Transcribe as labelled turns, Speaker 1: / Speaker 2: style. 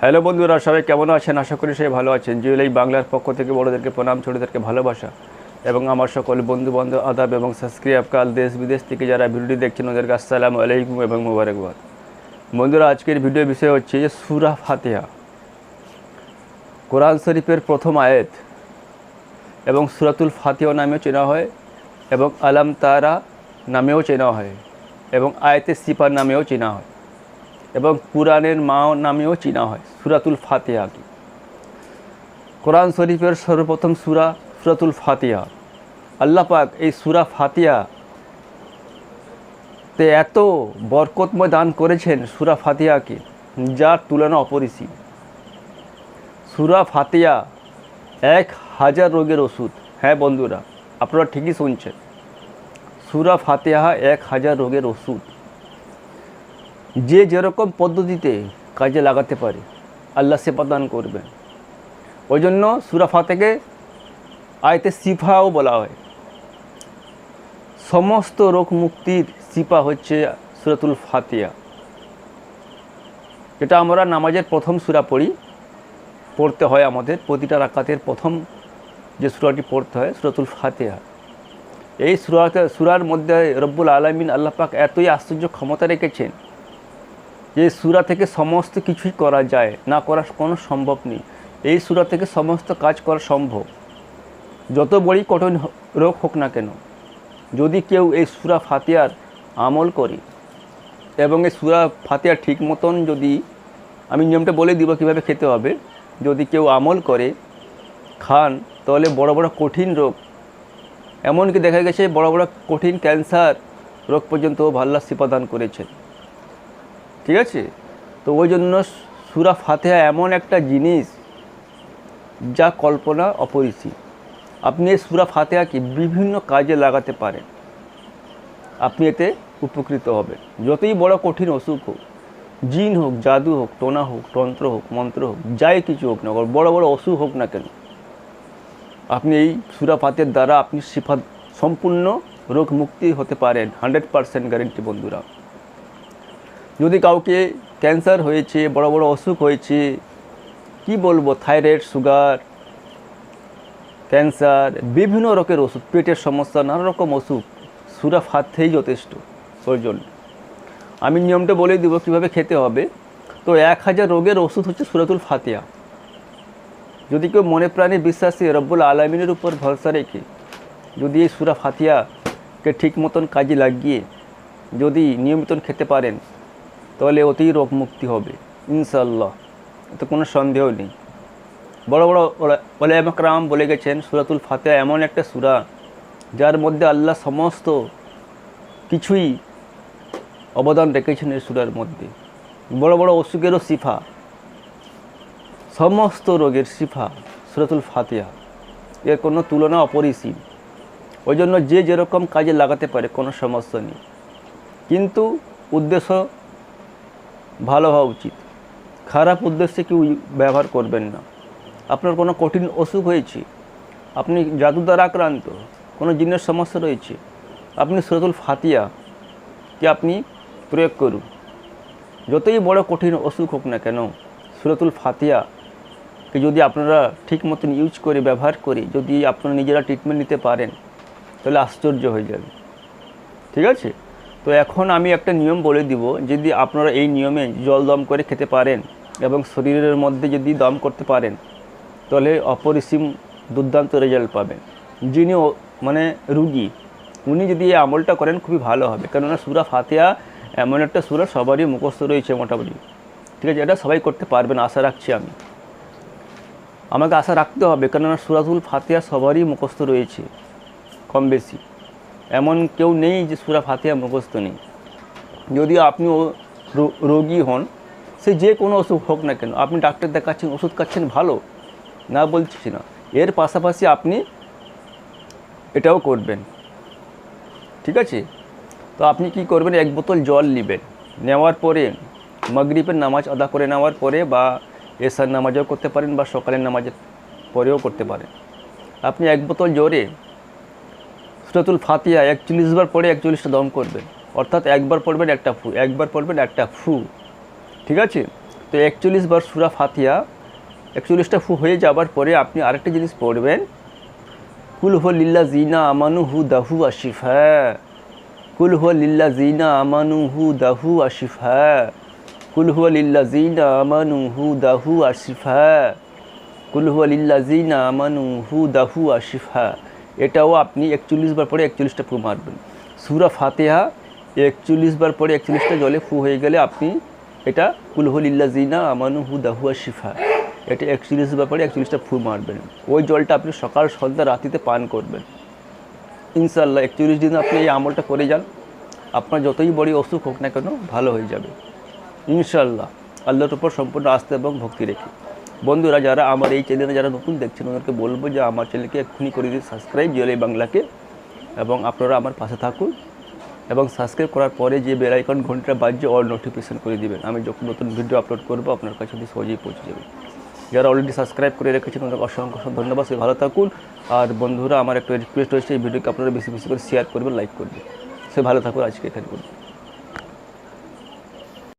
Speaker 1: Hello বন্ধুরা, সবাই কেমন আছেন? আশা করি সবাই ভালো আছেন। জুয়েলাই বাংলার পক্ষ থেকে বড়োদেরকে প্রণাম, ছোটোদেরকে ভালোবাসা এবং আমার সকল বন্ধু বান্ধব আদাব এবং সাবস্ক্রাইব কাল দেশ বিদেশ থেকে যারা ভিডিওটি দেখছেন, ওদেরকে আসসালামু আলাইকুম এবং মুবারকবাদ। বন্ধুরা, আজকের ভিডিও বিষয় হচ্ছে যে সুরা ফাতেহা। কোরআন শরীফের প্রথম আয়েত এবং সুরাতুল ফাতিহা নামেও চেনা হয় এবং আলাম তারা নামেও চেনা হয় এবং আয়তে সিপার নামেও চেনা হয়। এবং কুরআনের মা নামেও চিনা হয়, সুরাতুল ফাতিহাকে কোরআন শরীফের সর্বপ্রথম সুরা সুরাতুল ফাতিহা। আল্লাহ পাক এই সুরা ফাতিহা তে এত বরকতময় দান করেছেন, সুরা ফাতিহাকে যার তুলনা অপরিসীম। সুরা ফাতিহা এক হাজার রোগের ওষুধ। হ্যাঁ বন্ধুরা, আপনারা ঠিকই শুনছেন। সুরা ফাতিহা এক হাজার রোগের ওষুধ। যে যেরকম পদ্ধতিতে কাজে লাগাতে পারে, আল্লাহ সে প্রদান করবেন। ওই জন্য সুরা ফাতেকে আয়তে সিফাও বলা হয়। সমস্ত রোগ মুক্তির সিপা হচ্ছে সুরাতুল ফাতিয়া যেটা আমরা নামাজের প্রথম সুরা পড়ি, পড়তে হয় আমাদের প্রতিটা রাকাতের প্রথম যে সুরাটি পড়তে হয়, সুরাতুল ফাতিহা। এই সুরাতে সুরার মধ্যে রব্বুল আলমিন আল্লাহ পাক এতই আশ্চর্য ক্ষমতা রেখেছেন যে সুরা থেকে সমস্ত কিছুই করা যায়, না করা কোনো সম্ভব নেই। এই সুরা থেকে সমস্ত কাজ করা সম্ভব। যত বড়ই কঠিন রোগ হোক না কেন, যদি কেউ এই সুরা ফাতিয়ার আমল করে এবং এই সুরা ফাতিয়া ঠিক মতন যদি, আমি নিয়মটা বলে দিব কীভাবে খেতে হবে, যদি কেউ আমল করে, খান, তাহলে বড় বড় কঠিন রোগ, এমনকি দেখা গেছে বড় বড় কঠিন ক্যান্সার রোগ পর্যন্ত ভাল্লা সিপাদান করেছেন। ঠিক আছে? তো ওই জন্য সুরা ফাতেহা এমন একটা জিনিস যা কল্পনা অপরিসীম। আপনি এই সুরা ফাতেহাকে বিভিন্ন কাজে লাগাতে পারেন। আপনি এতে উপকৃত হবেন। যতই বড় কঠিন অসুখ হোক, জিন হোক, জাদু হোক, টোনা হোক, তন্ত্র হোক, মন্ত্র হোক, যাই কিছু হোক না বড় বড় অসুখ হোক না কেন, আপনি এই সুরা ফাতের দ্বারা আপনি সিফা সম্পূর্ণ রোগ মুক্তি হতে পারেন। হান্ড্রেড পারসেন্ট গ্যারেন্টি বন্ধুরা। যদি কাউকে ক্যান্সার হয়েছে, বড় বড় অসুখ হয়েছে, কি বলব? থাইরয়েড সুগার ক্যান্সার বিভিন্ন রকমের ওষুধ, পেটের সমস্যা, নানা রকম ওষুধ সুরা ফাতেই যথেষ্ট ওর জন্য আমি নিয়মটা বলে দিব কীভাবে খেতে হবে। তো এক হাজার রোগের ওষুধ হচ্ছে সুরাতুল ফাতিয়া যদি কেউ মনে প্রাণে বিশ্বাসী, রব্বুল আলমিনের উপর ভরসা রেখে যদি এই সুরা ফাতিয়াকে ঠিক মতন কাজে লাগিয়ে যদি নিয়মিত খেতে পারেন তাহলে অতি রোগ মুক্তি হবে ইনশাল্লাহ এতে কোনো সন্দেহ নেই। বড় বড় ওলামাকরাম বলে গেছেন, সুরাতুল ফাতেহা এমন একটা সুরা, যার মধ্যে আল্লাহ সমস্ত কিছুই অবদান রেখেছেন এই সুরার মধ্যে। বড় বড় অসুখেরও শিফা, সমস্ত রোগের শিফা সুরাতুল ফাতিহা। এর কোনো তুলনা অপরিসীম। ওই জন্য যে যেরকম কাজে লাগাতে পারে, কোনো সমস্যা নেই। কিন্তু উদ্দেশ্য ভালো হওয়া উচিত। খারাপ উদ্দেশ্যে কেউ ব্যবহার করবেন না। আপনার কোনো কঠিন অসুখ হয়েছে, আপনি জাদু দ্বারা আক্রান্ত, কোনো জিনের সমস্যা রয়েছে, আপনি সুরাতুল ফাতিয়া কে আপনি প্রয়োগ করুন। যতই বড় কঠিন অসুখ হোক না কেন সুরাতুল ফাতিয়া কে যদি আপনারা ঠিক মতন ইউজ করে, ব্যবহার করে, যদি আপনারা নিজেরা ট্রিটমেন্ট নিতে পারেন, তাহলে আশ্চর্য হয়ে যাবে। ঠিক আছে? তো এখন আমি একটা নিয়ম বলে দিব, যদি আপনারা এই নিয়মে জল দম করে খেতে পারেন এবং শরীরের মধ্যে যদি দম করতে পারেন, তাহলে অপরিসীম দুর্দান্ত রেজাল্ট পাবেন। যিনি মানে রুগী, উনি যদি এই আমলটা করেন খুবই ভালো হবে। কেননা সুরা ফাতেহা এমন একটা সুরা, সবারই মুখস্থ রয়েছে মোটামুটি। ঠিক আছে, এটা সবাই করতে পারবেন, আশা রাখছি আমি। আমাকে আশা রাখতে হবে, কেননা সুরাতুল ফাতেহা সবারই মুখস্থ রয়েছে, কম বেশি। এমন কেউ নেই যে সুরা ফাতিহা মুখস্থ নেই। যদি আপনি রোগী হন, সে যে কোনো অসুখ হোক না কেন, আপনি ডাক্তার দেখাচ্ছেন, ওষুধ খাচ্ছেন ভালো, না বলছি না। এর পাশাপাশি আপনি এটাও করবেন। ঠিক আছে? তো আপনি কি করবেন? এক বোতল জল নেবেন। নেওয়ার পরে মাগরিবের নামাজ আদা করে নেওয়ার পরে বা এসার নামাজও করতে পারেন বা সকালের নামাজের পরেও করতে পারেন। আপনি এক বোতল জোরে সুরাতুল ফাতিয়া একচল্লিশ বার পরে একচল্লিশটা দম করবেন অর্থাৎ একবার পড়বেন একটা ফু, একবার পড়বেন একটা ফু। ঠিক আছে? তো একচল্লিশ বার সুরা ফাতিয়া, একচল্লিশটা ফু হয়ে যাবার পরে আপনি আরেকটা জিনিস পড়বেন। কুল হো লিল্লা জিনা আমানু হু দাহু আশিফা। কুল হো লিল্লা জিনা আমানু হু দাহু আশিফা। কুল হু লিল্লা জিনা আমানু হু দাহু আশিফা। কুল হু লিল্লা জিনা আমানু হু দাহু আশিফা। এটাও আপনি একচল্লিশ বার পরে একচল্লিশটা ফু মারবেন। সুরা ফাতেহা একচল্লিশ বার পরে একচল্লিশটা জলে ফু হয়ে গেলে আপনি এটা কুলহলিল্লা জিনা আমানু হু দাহুয়া শিফা। এটা একচল্লিশ বার পরে একচল্লিশটা ফু মারবেন। ওই জলটা আপনি সকাল, সন্ধ্যা রাতিতে পান করবেন। ইনশাল্লাহ একচল্লিশ দিন আপনি এই আমলটা করে যান। আপনার যতই বড় অসুখ হোক না কেন, ভালো হয়ে যাবে। ইনশাল্লাহ আল্লাহর উপর সম্পূর্ণ আস্থা এবং ভক্তি রেখে। বন্ধুরা, যারা আমার এই চ্যানেলে যারা নতুন দেখছেন, ওদেরকে বলব যে আমার চ্যানেলকে এক্ষুনি করে দিন সাবস্ক্রাইব জিওলাই বাংলাকে এবং আপনারা আমার পাশে থাকুন এবং সাবস্ক্রাইব করার পরে যে বেল আইকন ঘণ্টা বাজছে অল নোটিফিকেশান করে দিবেন। আমি যখন নতুন ভিডিও আপলোড করব, আপনার কাছে সহজেই পৌঁছে যাবে। যারা অলরেডি সাবস্ক্রাইব করে রেখেছেন ওদের অসংখ্য অসংখ্য ধন্যবাদ। সে ভালো থাকুন। আর বন্ধুরা, আমার একটা রিকোয়েস্ট হয়েছে এই ভিডিওকে আপনারা বেশি বেশি করে শেয়ার করবেন লাইক করবেন। সে ভালো থাকুন, আজকে এখানে করবেন